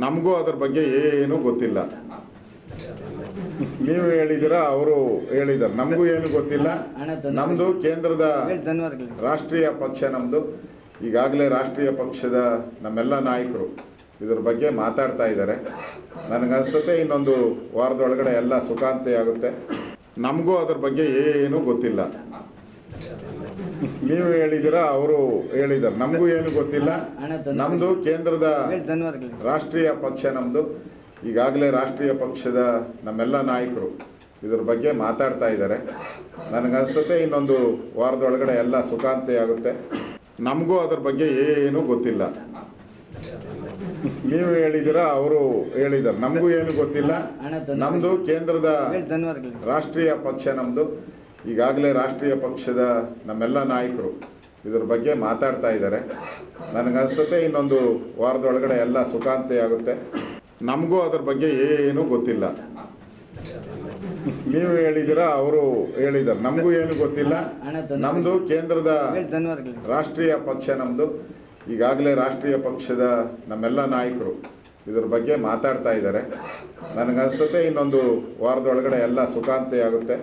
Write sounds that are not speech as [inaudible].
ನಮಗೂ ಅದ್ರ ಬಗ್ಗೆ ಏನೂ ಗೊತ್ತಿಲ್ಲ. ನೀವು ಹೇಳಿದಿರಾ ಅವರು ಹೇಳಿದ್ದಾರೆ. ನಮಗೂ ಏನು ಗೊತ್ತಿಲ್ಲ. ನಮ್ಮದು ಕೇಂದ್ರದ ರಾಷ್ಟ್ರೀಯ ಪಕ್ಷ ನಮ್ಮದು ಈಗಾಗಲೇ ರಾಷ್ಟ್ರೀಯ ಪಕ್ಷದ ನಮ್ಮೆಲ್ಲ ನಾಯಕರು ಇದ್ರ ಬಗ್ಗೆ ಮಾತಾಡ್ತಾ ಇದ್ದಾರೆ. ನನಗನ್ಸುತ್ತೆ ಇನ್ನೊಂದು ವಾರದೊಳಗಡೆ ಎಲ್ಲ ಸುಖಾಂತಿ ಆಗುತ್ತೆ ನಮಗೂ ಅದ್ರ ಬಗ್ಗೆ ಏನೂ ಗೊತ್ತಿಲ್ಲ. [laughs] ನೀವು ಹೇಳಿದಿರಾ ಅವರು ಹೇಳಿದ್ದಾರೆ. ನಮಗೂ ಏನು ಗೊತ್ತಿಲ್ಲ. ನಮ್ಮದು ಕೇಂದ್ರದ ರಾಷ್ಟ್ರೀಯ ಪಕ್ಷ ನಮ್ಮದು ಈಗಾಗಲೇ ರಾಷ್ಟ್ರೀಯ ಪಕ್ಷದ ನಮ್ಮೆಲ್ಲ ನಾಯಕರು ಇದ್ರ ಬಗ್ಗೆ ಮಾತಾಡ್ತಾ ಇದ್ದಾರೆ. ನನಗನ್ಸುತ್ತೆ ಇನ್ನೊಂದು ವಾರದೊಳಗಡೆ ಎಲ್ಲ ಸುಖಾಂತಿ ಆಗುತ್ತೆ. ನಮಗೂ ಅದ್ರ ಬಗ್ಗೆ ಏನೂ ಗೊತ್ತಿಲ್ಲ. ನೀವು ಹೇಳಿದಿರಾ ಅವರು ಹೇಳಿದ್ದಾರೆ. ನಮಗೂ ಏನು ಗೊತ್ತಿಲ್ಲ. ನಮ್ಮದು ಕೇಂದ್ರದ ರಾಷ್ಟ್ರೀಯ ಪಕ್ಷ ನಮ್ಮದು ಈಗಾಗಲೇ ರಾಷ್ಟ್ರೀಯ ಪಕ್ಷದ ನಮ್ಮೆಲ್ಲ ನಾಯಕರು ಇದ್ರ ಬಗ್ಗೆ ಮಾತಾಡ್ತಾ ಇದ್ದಾರೆ. ನನಗನ್ಸುತ್ತೆ ಇನ್ನೊಂದು ವಾರದೊಳಗಡೆ ಎಲ್ಲ ಸುಖಾಂತಿ ಆಗುತ್ತೆ. ನಮಗೂ ಅದ್ರ ಬಗ್ಗೆ ಏನೂ ಗೊತ್ತಿಲ್ಲ. ನೀವು ಹೇಳಿದಿರ ಅವರು ಹೇಳಿದ್ದಾರೆ. ನಮಗೂ ಏನು ಗೊತ್ತಿಲ್ಲ. ನಮ್ಮದು ಕೇಂದ್ರದ ರಾಷ್ಟ್ರೀಯ ಪಕ್ಷ ನಮ್ಮದು ಈಗಾಗಲೇ ರಾಷ್ಟ್ರೀಯ ಪಕ್ಷದ ನಮ್ಮೆಲ್ಲ ನಾಯಕರು ಇದ್ರ ಬಗ್ಗೆ ಮಾತಾಡ್ತಾ ಇದ್ದಾರೆ. ನನಗನ್ಸುತ್ತೆ ಇನ್ನೊಂದು ವಾರದೊಳಗಡೆ ಎಲ್ಲ ಸುಖಾಂತಿ ಆಗುತ್ತೆ.